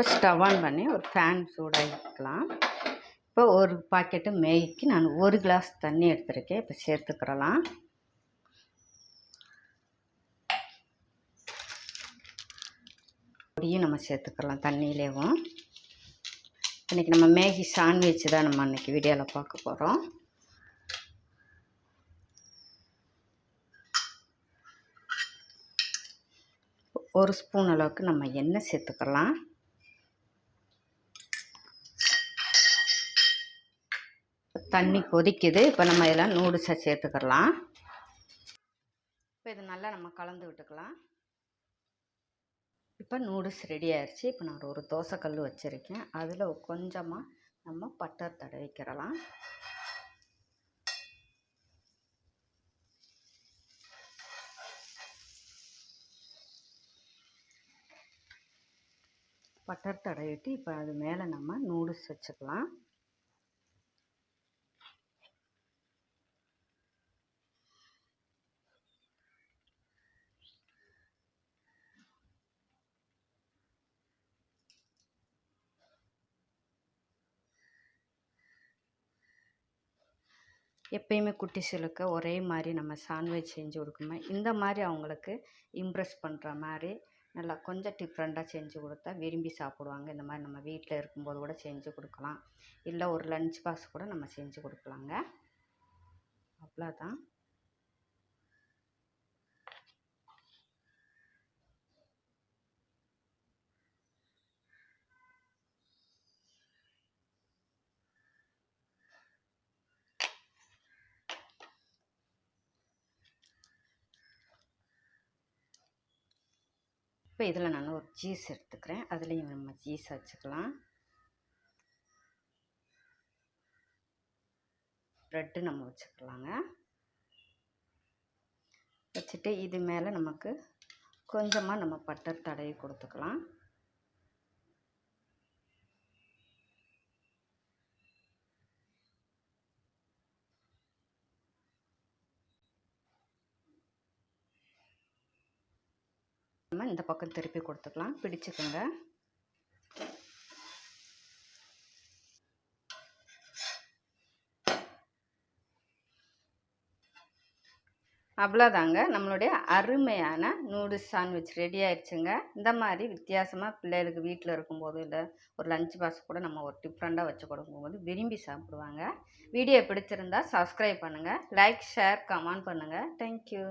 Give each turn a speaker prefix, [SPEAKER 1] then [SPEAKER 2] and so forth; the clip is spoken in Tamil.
[SPEAKER 1] இப்போ ஸ்டவ் ஆன் பண்ணி ஒரு ஃபேன் சூடாகிக்கலாம் இப்போ ஒரு பாக்கெட்டு மேகிக்கு நான் ஒரு கிளாஸ் தண்ணி எடுத்துருக்கேன். இப்போ சேர்த்துக்கிறலாம். பொடியும் நம்ம சேர்த்துக்கலாம் தண்ணியிலேவும். இன்றைக்கி நம்ம மேகி சாண்ட்விச் தான் நம்ம அன்றைக்கி வீடியோவில் பார்க்க போகிறோம் ஒரு ஸ்பூன் அளவுக்கு நம்ம எண்ணெய் சேர்த்துக்கலாம். தண்ணி கொதிக்குது. இப்போ நம்ம இதெல்லாம் நூடுல்ஸை சேர்த்துக்கலாம் இப்போ இது நல்லா நம்ம கலந்து விட்டுக்கலாம். இப்போ நூடுல்ஸ் ரெடி ஆயிடுச்சு இப்போ நான் ஒரு தோசைக்கல் வச்சுருக்கேன். அதில் கொஞ்சமாக நம்ம பட்டர் தடவிக்கிறலாம். பட்டர் தடவிட்டு இப்போ அது மேலே நம்ம நூடுல்ஸ் வச்சுக்கலாம். எப்பயுமே குட்டிஸுகளுக்கு ஒரே மாதிரி நம்ம சாண்ட்விச் செஞ்சு கொடுக்குமே இந்த மாதிரி அவங்களுக்கு இம்ப்ரெஸ் பண்ணுற மாதிரி நல்லா கொஞ்சம் டிஃப்ரெண்ட்டாக செஞ்சு கொடுத்தா விரும்பி சாப்பிடுவாங்க. இந்த மாதிரி நம்ம வீட்டில் இருக்கும்போது கூட செஞ்சு கொடுக்கலாம். இல்லை ஒரு லன்ச் பாக்ஸ் கூட நம்ம செஞ்சு கொடுக்கலாங்க. அவ்வளோதான் இப்போ இதில் நான் ஒரு சீஸ் எடுத்துக்கிறேன். அதுலேயும் நம்ம சீஸ் வச்சுக்கலாம். ப்ரெட்டு நம்ம வச்சுக்கலாங்க. வச்சுட்டு இது மேலே நமக்கு கொஞ்சமாக நம்ம பட்டர் தடவி கொடுத்துக்கலாம். நம்ம இந்த பக்கம் திருப்பி கொடுத்துக்கலாம். பிடிச்சிக்கோங்க. அவ்வளோதாங்க. நம்மளுடைய அருமையான நூடுல்ஸ் சாண்ட்விச் ரெடி ஆயிடுச்சுங்க. இந்த மாதிரி வித்தியாசமாக பிள்ளைகளுக்கு வீட்டில் இருக்கும்போது இல்லை ஒரு லஞ்ச் பாக்ஸ் கூட நம்ம ஒரு டிஃப்ரெண்ட்டாக வச்சு கொடுக்கும்போது விரும்பி சாப்பிடுவாங்க. வீடியோ பிடிச்சிருந்தா சப்ஸ்கிரைப் பண்ணுங்கள் லைக் ஷேர் கமெண்ட் பண்ணுங்கள் தேங்க்யூ